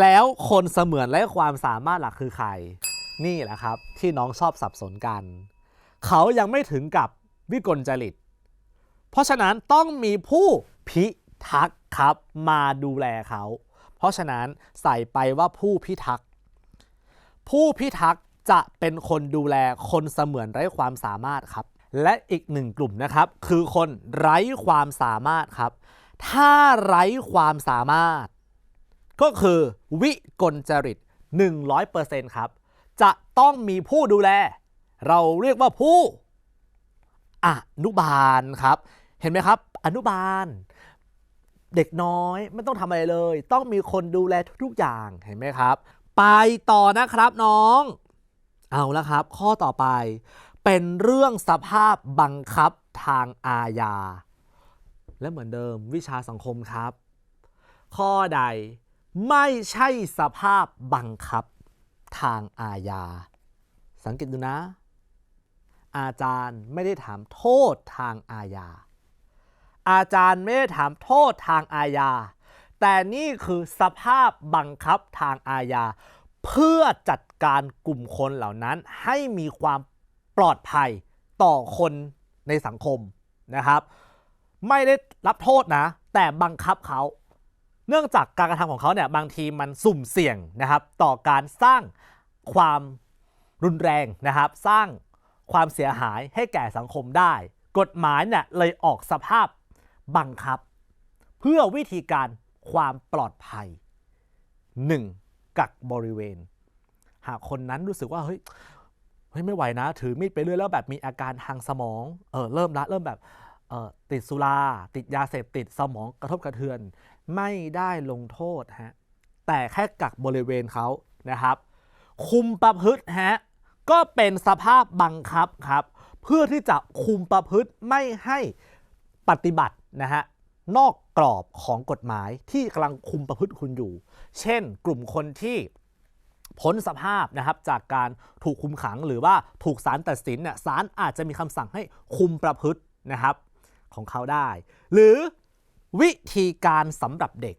แล้วคนเสมือนและความสามารถหลักคือใคร นี่แหละครับ ที่น้องชอบสับสนกัน เขายังไม่ถึงกับวิกลจริต เพราะฉะนั้นต้องมีผู้พิทักษ์ครับมาดูแลเขา เพราะฉะนั้นใส่ไปว่าผู้พิทักษ์ผู้พิทักษ์จะเป็นคนดูแลคนเสมือนไร้ความสามารถครับ และอีกหนึ่งกลุ่มนะครับ คือคนไร้ความสามารถครับ ถ้าไร้ความสามารถ ก็คือวิกลจริต 100%ครับ จะต้องมีผู้ดูแล เราเรียกว่าผู้อนุบาลครับ เห็นไหมครับ อนุบาล เด็กน้อยไม่ต้องทำอะไรเลย ต้องมีคนดูแลทุกๆอย่างเห็นไหมครับ ไปต่อนะครับน้อง เอาละครับ ข้อต่อไป เป็นเรื่องสภาพบังคับทางอาญาและเหมือนเดิมวิชาสังคมครับ ข้อใด ไม่ใช่สภาพบังคับทางอาญา สังเกตดูนะ อาจารย์ไม่ได้ถามโทษทางอาญา อาจารย์ไม่ได้ถามโทษทางอาญา แต่นี่คือสภาพบังคับทางอาญา เพื่อจัดการกลุ่มคนเหล่านั้นให้มีความปลอดภัยต่อคนในสังคมนะครับ ไม่ได้รับโทษนะ แต่บังคับเขา เนื่องจากการกระทำของเขาเนี่ยบางทีมันสุ่มเสี่ยงนะครับ ต่อการสร้างความรุนแรงนะครับ สร้างความเสียหายให้แก่สังคมได้ กฎหมายเนี่ยเลยออกสภาพบังคับ เพื่อวิธีการความปลอดภัย 1. กักบริเวณ หากคนนั้นรู้สึกว่าเฮ้ยเฮ้ยไม่ไหวนะ ถือมีดไปเรื่อยแล้วแบบมีอาการทางสมองเออเริ่มละเริ่มแบบ ติดสุรา ติดยาเสพติดสมองกระทบกระเทือน ไม่ได้ลงโทษฮะแต่แค่กักบริเวณเขานะครับ คุมประพฤติฮะก็เป็นสภาพบังคับครับ เพื่อที่จะคุมประพฤติไม่ให้ปฏิบัตินะฮะนอกกรอบของกฎหมายที่กำลังคุมประพฤติคุณอยู่ เช่น กลุ่มคนที่พ้นสภาพนะครับจากการถูกคุมขังหรือว่าถูกศาลตัดสินเนี่ยศาลอาจจะมีคำสั่งให้คุมประพฤตินะครับ ของเขาได้ หรือวิธีการสำหรับเด็ก